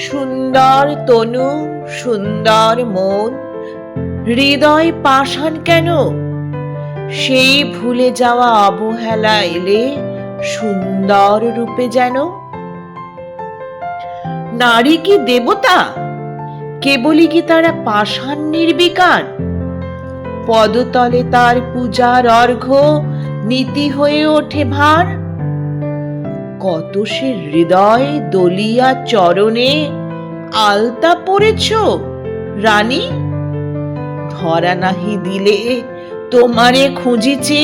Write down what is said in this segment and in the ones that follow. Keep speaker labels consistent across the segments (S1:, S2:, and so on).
S1: সুন্দর তনু, সুন্দর মন। হৃদয় পাষাণ কেন? সেই ভুলে যাওয়া অবহেলা এলে সুন্দর রূপে যেন। নারী কি দেবতা? কেবলই কি তারা পাষাণ নির্বিকার? পদতলে তার পূজার অর্ঘ্য নীতি হয়ে ওঠে ভার। কত সে হৃদয় দলিয়া চরণে আলতা পড়েছ রানী, ধরা নাহি দিলে তোমারে খুঁজিছে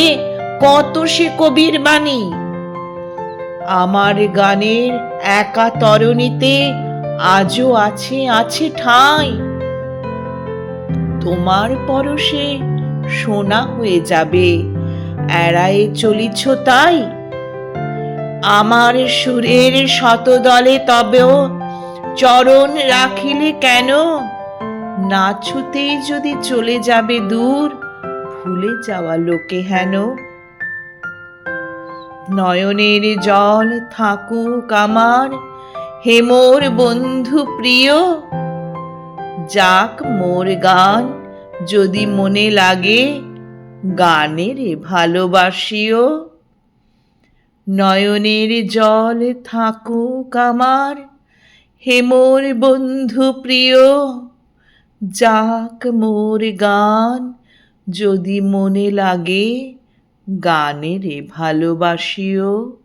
S1: কত সে কবির বাণী। আমার গানের একা তরণীতে আজও আছে আছে ঠাঁই। তোমার পরশে সোনা হয়ে যাবে, এড়ায়ে চলিছ তাই? আমার সুরের শতদলে তবেও চরণ রাখিলে কেন? না ছুতেই যদি চলে যাবে দূর, ভুলে যাওয়া লোকে হেন? নয়নের জল থাকুক আমার হেমোর বন্ধু প্রিয়। যাক মোর গান যদি মনে লাগে, গানের ভালোবাসিও। নয়নের জল থাকুক আমার। হেমোর বন্ধু প্রিয়, যাক মোর গান, যদি মনে লাগে গানের ভালোবাসিও।